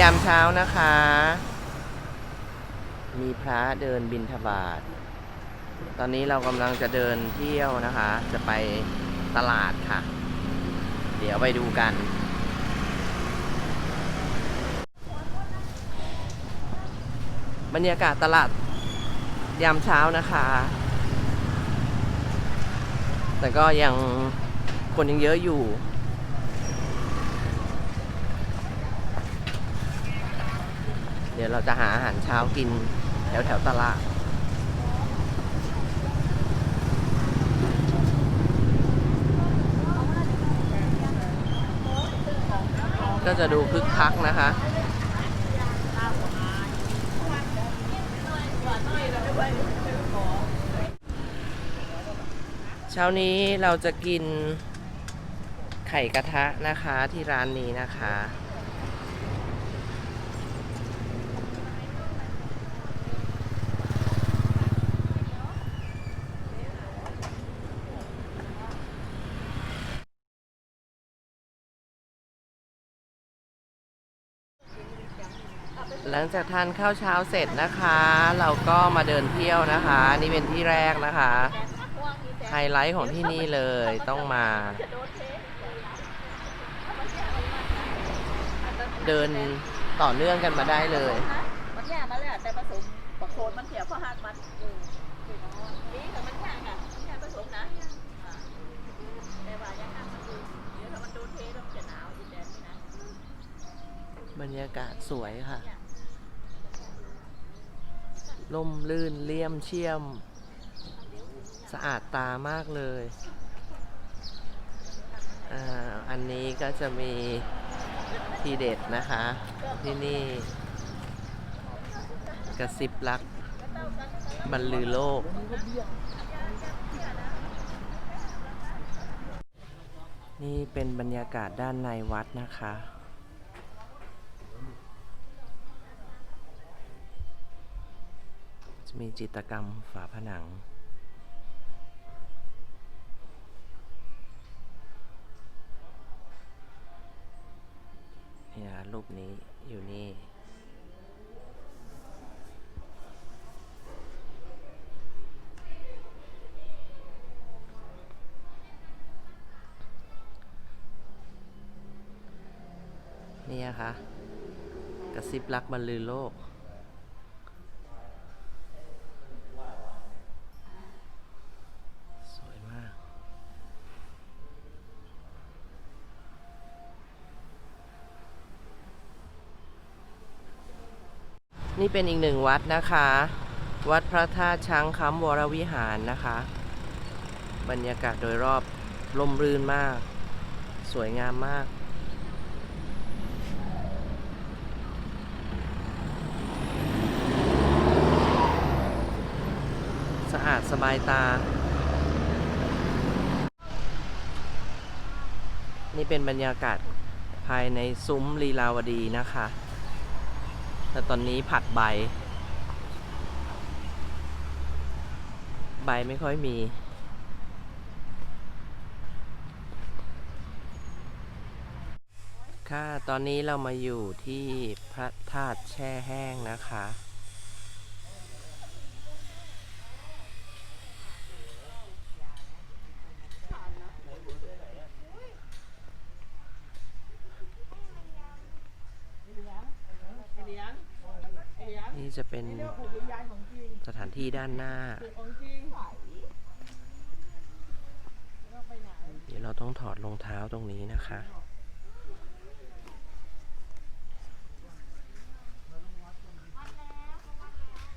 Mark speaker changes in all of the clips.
Speaker 1: ยามเช้านะคะ มีพระเดินบินทบาท ตอนนี้เรากำลังจะเดินเที่ยวนะคะ จะไปตลาดค่ะ เดี๋ยวไปดูกัน บรรยากาศตลาดยามเช้านะคะ แต่ก็ยังคนยังเยอะอยู่ ดี๋ยวเราจะหาอาหารเช้ากินแถวแถวตลาดก็จะดูคึกคักนะคะ เช้านี้เราจะกินไข่กระทะนะคะที่ร้านนี้นะคะ หลังจากทานข้าวเช้าเสร็จนะคะ เราก็มาเดินเที่ยวนะคะนี่เป็นที่แรกนะคะ ไฮไลท์ของที่นี่เลยต้องมา เดินต่อเนื่องกันมาได้เลย
Speaker 2: มันยามาแล้วแต่ผสมปะโคนมันเสียเพราะหักมันนี่แต่มันยากอะมันยากผสมนะแต่ว่ายังหักมันอยู่เดี๋ยวถ้ามันดนเทแล้วมันจะหนาวอีกแบบนี้นะ
Speaker 1: บรรยากาศสวยค่ะ ล่มลื่นเลี่ยมเชี่ยม สะอาดตามากเลยอันนี้ก็จะมีทีเด็ดนะคะ ที่นี่ กระซิบรักบรรลือโลก นี่เป็นบรรยากาศด้านในวัดนะคะ จะ มีจิตกรรมฝาผนัง เนี่ยรูปนี้อยู่นี่ นี่นะคะกระซิบรักบรรลือโลก สวยมาก นี่เป็นอีกหนึ่งวัดนะคะ วัดพระธาตุช้างคำวรวิหารนะคะ บรรยากาศโดยรอบลมรื่นมาก สวยงามมากสะอาดสบายตา นี่เป็นบรรยากาศภายในซุ้มลีลาวดีนะคะ แต่ตอนนี้ผัดใบ ใบไม่ค่อยมี ค่ะ ตอนนี้เรามาอยู่ที่พระธาตุแช่แห้งนะคะ นี่ จะเป็นสถานที่ด้านหน้า เดี๋ยวเราต้องถอดรองเท้าตรงนี้นะคะ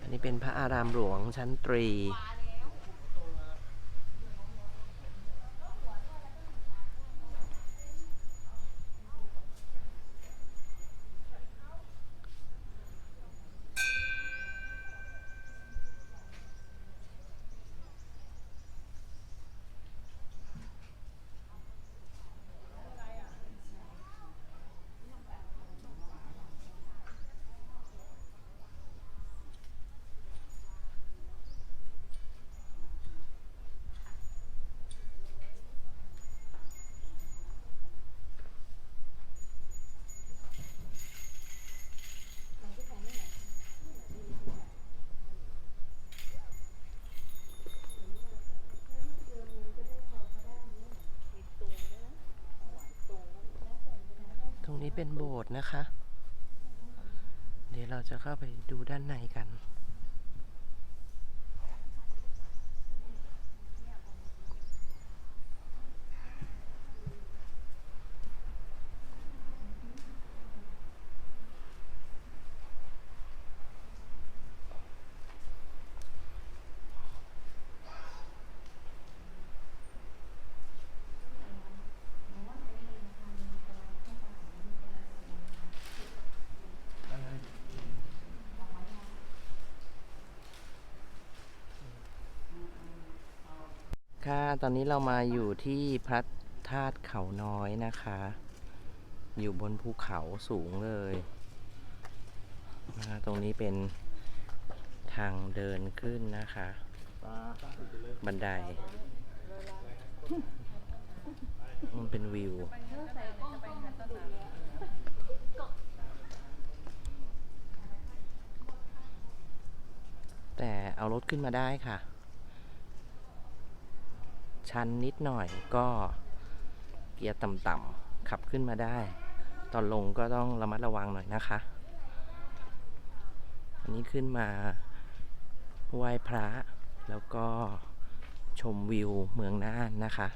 Speaker 1: อันนี้เป็นพระอารามหลวงชั้นตรี เป็นโบสถ์นะคะ เดี๋ยวเราจะเข้าไปดูด้านในกัน ตอนนี้เรามาอยู่ที่พระธาตุเขาน้อยนะคะ อยู่บนภูเขาสูงเลยนะตรงนี้เป็นทางเดินขึ้นนะคะ บันได มันเป็นวิว แต่เอารถขึ้นมาได้ค่ะ ชันนิดหน่อยก็เกียร์ต่ำๆขับขึ้นมาได้ ตอนลงก็ต้องระมัดระวังหน่อยนะคะ อันนี้ขึ้นมาไหว้พระแล้วก็ชมวิวเมืองน่านนะคะ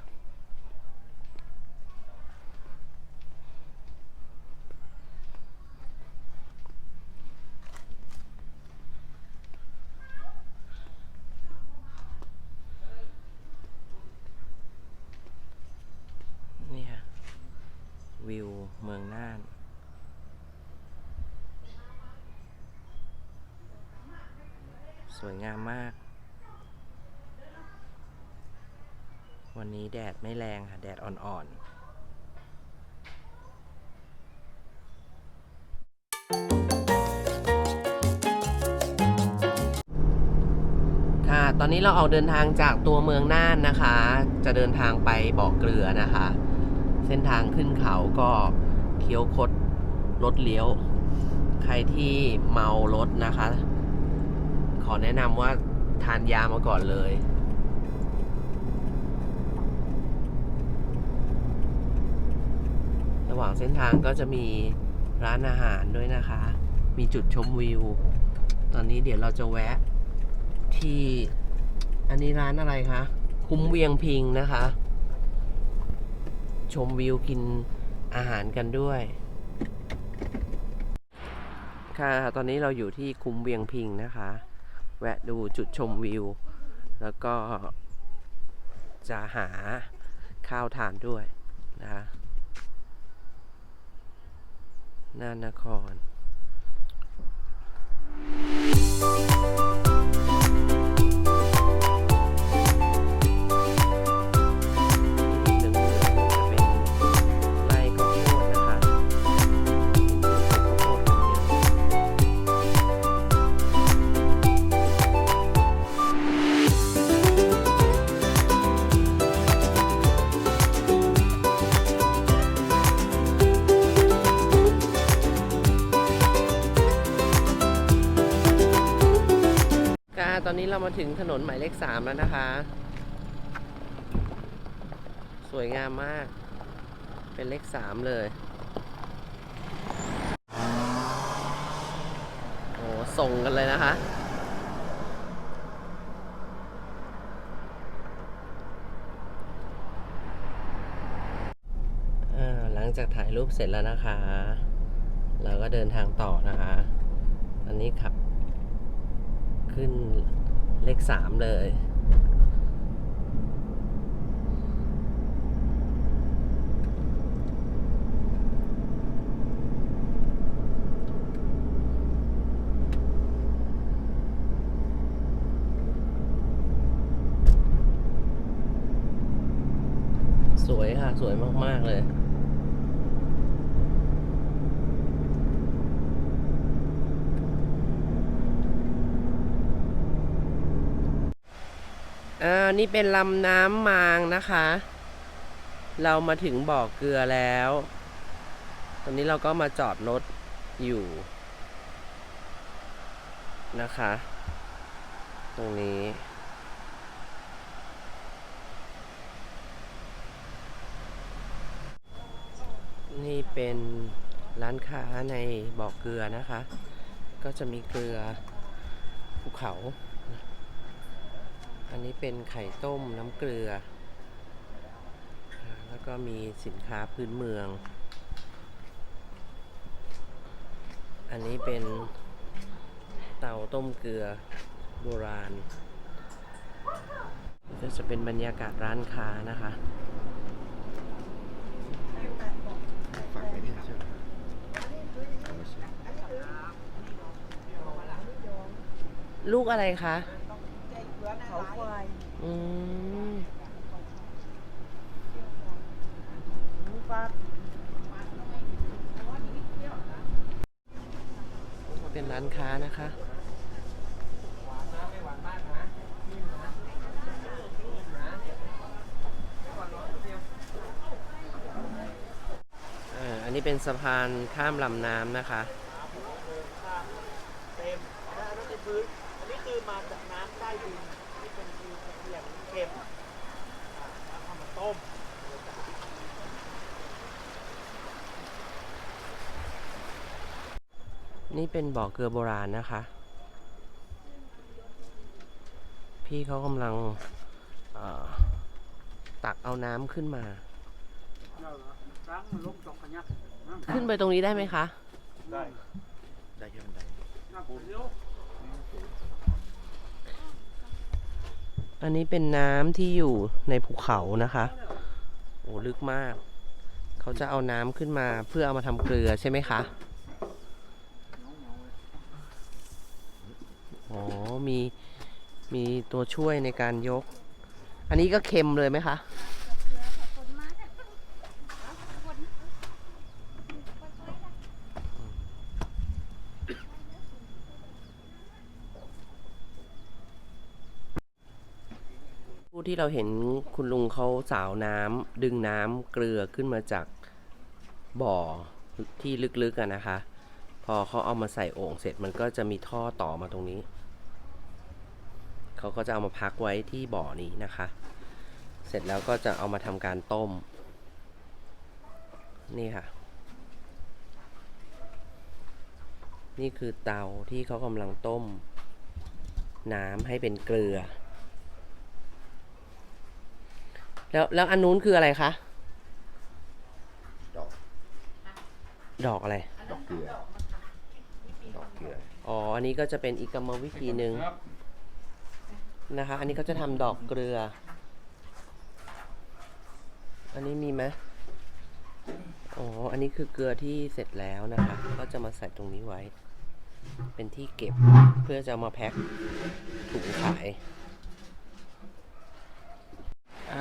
Speaker 1: เนี่ย วิวเมืองน่าน ส วยงามมาก วันนี้แดดไม่แรงค่ะ แดดอ่อนๆค่ะตอนนี้เราออกเดินทางจากตัวเมืองน่านนะคะ จะเดินทางไปบ่อเกลือนะคะ เส้นทางขึ้นเขาก็เคี้ยวคดรถเลี้ยว ใครที่เมารถนะคะ ขอแนะนำว่าทานยามาก่อนเลย ระหว่างเส้นทางก็จะมีร้านอาหารด้วยนะคะ มีจุดชมวิว ตอนนี้เดี๋ยวเราจะแวะ ที่อันนี้ร้านอะไรคะ คุ้มเวียงพิงนะคะ ชมวิวกินอาหารกันด้วยค่ะ ตอนนี้เราอยู่ที่คุ้มเวียงพิงนะคะ แวะดูจุดชมวิว แล้วก็จะหาข้าวทานด้วยนะคะน่านนครเห ถึงถนนหมายเลขสามแล้วนะคะ สวยงามมาก เป็นเลขสามเลย โอ้ส่งกันเลยนะคะ หลังจากถ่ายรูปเสร็จแล้วนะคะ เราก็เดินทางต่อนะคะ อันนี้ขับขึ้น เลขสามเลย สวยค่ะ สวยมาก ๆ เลย อ่านี่เป็นลำน้ำมางนะคะ เรามาถึงบ่อเกลือแล้ว ตอนนี้เราก็มาจอดรถอยู่นะคะ ตรงนี้ นี่เป็นร้านค้าในบ่อเกลือนะคะ ก็จะมีเกลือภูเขา อันนี้เป็นไข่ต้มน้ำเกลือ แล้วก็มีสินค้าพื้นเมือง อันนี้เป็นเตาต้มเกลือโบราณ ก็จะเป็นบรรยากาศร้านค้านะคะ
Speaker 3: ฝากไว้เนี่ยใช่อ
Speaker 1: ลูกอะไรคะ
Speaker 2: เขาควาย
Speaker 1: อืม
Speaker 2: ปลา
Speaker 1: เป็นร้านค้านะคะ อ่ออันนี้เป็นสะพานข้ามลำน้ำนะคะ
Speaker 4: เต็มนะนั่นคือพื้น อันนี้คือมาจากน้ำใต้ดินที่เป็นคือเสียงเค็มอ่าแล้วเอามาต้ม
Speaker 1: นี่เป็นบ่อเกลือโบราณนะคะ พี่เขากำลังตักเอาน้ำขึ้นมา
Speaker 4: ขึ้
Speaker 1: นไปตรงนี้ได้ไหมคะ
Speaker 4: ได้
Speaker 3: ได้แค่บันได
Speaker 1: อันนี้เป็นน้ำที่อยู่ในภูเขานะคะ โอ้ลึกมาก เขาจะเอาน้ำขึ้นมาเพื่อเอามาทำเกลือใช่ไหมคะ อ๋อ มีมีตัวช่วยในการยก อันนี้ก็เค็มเลยไหมคะผู้ที่เราเห็นคุณลุงเขาสาวน้ำดึงน้ำเกลือขึ้นมาจากบ่อที่ลึกๆอะนะคะ พอเขาเอามาใส่โอ่งเสร็จมันก็จะมีท่อต่อมาตรงนี้ เขาก็จะเอามาพักไว้ที่บ่อนี้นะคะ เสร็จแล้วก็จะเอามาทำการต้ม นี่ค่ะ นี่คือเตาที่เขากำลังต้ม น้ำให้เป็นเกลือ แล้วแล้วอันนู้นคืออะไรคะ
Speaker 3: ดอก
Speaker 1: ดอกอะไร
Speaker 3: ดอกเกลือ ดอกเกลือ
Speaker 1: อ๋อ อันนี้ก็จะเป็นอีกกรรมวิธีหนึ่ง นะคะ อันนี้ก็จะทำดอกเกลือ อันนี้มีไหมอ๋อ อันนี้คือเกลือที่เสร็จแล้วนะคะ ก็จะมาใส่ตรงนี้ไว้ เป็นที่เก็บเพื่อจะมาแพ็คถุงขาย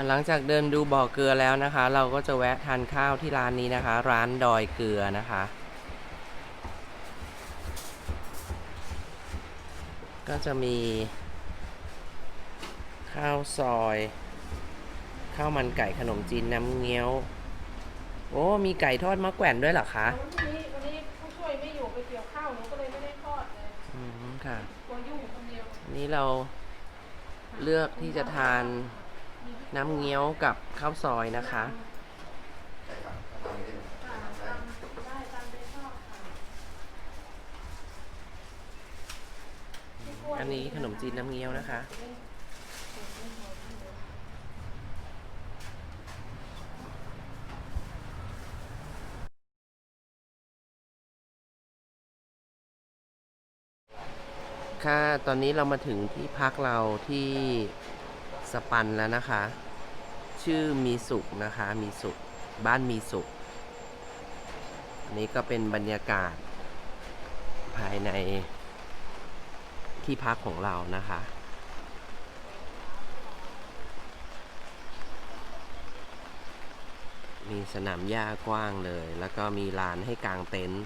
Speaker 1: หลังจากเดินดูบ่อเกลือแล้วนะคะ เราก็จะแวะทานข้าวที่ร้านนี้นะคะ ร้านดอยเกลือนะคะ ก็จะมี ข้าวซอยข้าวมันไก่ขนมจีนน้ำเงี้ยว โอ้ มีไก่ทอดมะแกว่นด้วยเหรอคะ
Speaker 5: วันนี้วันนี้ผู้ช่วยไม่อยู่ไปเกี่ยวข้าวหนูก็เลยไม่ได้ทอดเลย
Speaker 1: อืมค่ะ
Speaker 5: กลัวยุ่งคนเดียว
Speaker 1: อันนี้เราเลือกที่จะทานน้ำเงี้ยวกับข้าวซอยนะคะ
Speaker 5: ได้ตามใจชอบค่ะ
Speaker 1: อันนี้ขนมจีนน้ำเงี้ยวนะคะ ค่ะ ตอนนี้เรามาถึงที่พักเราที่สปันแล้วนะคะ ชื่อมีสุขนะคะ มีสุข บ้านมีสุข อันนี้ก็เป็นบรรยากาศ ภายในที่พักของเรานะคะมีสนามหญ้ากว้างเลย แล้วก็มีลานให้กางเต็นท์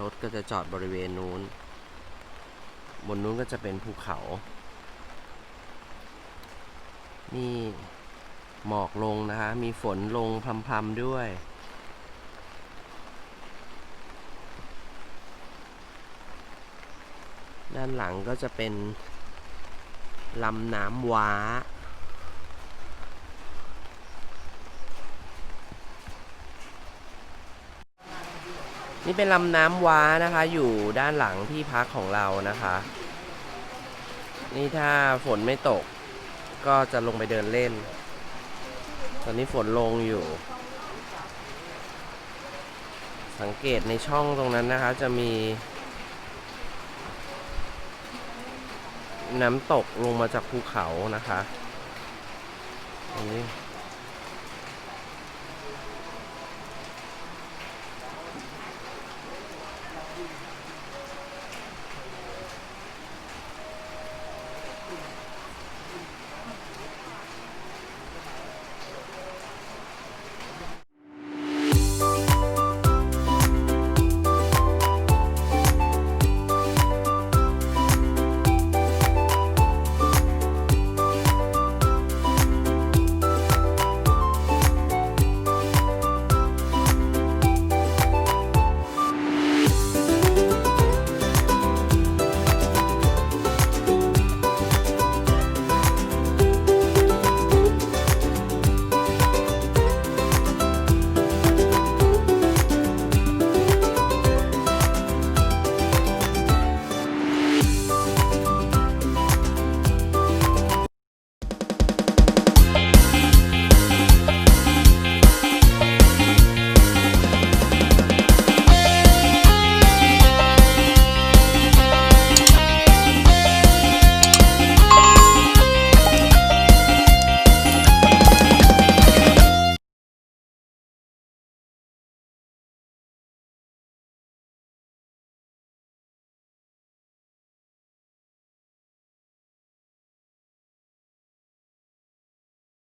Speaker 1: รถก็จะจอดบริเวณนู้น บนนู้นก็จะเป็นภูเขานี่หมอกลงนะคะ มีฝนลงพรำๆด้วย ด้านหลังก็จะเป็นลำน้ำว้า นี่เป็นลำน้ำว้านะคะ อยู่ด้านหลังที่พักของเรานะคะ นี่ถ้าฝนไม่ตก ก็จะลงไปเดินเล่น ตอนนี้ฝนลงอยู่ สังเกตในช่องตรงนั้นนะคะ จะมี น้ำตกลงมาจากภูเขานะคะอันนี้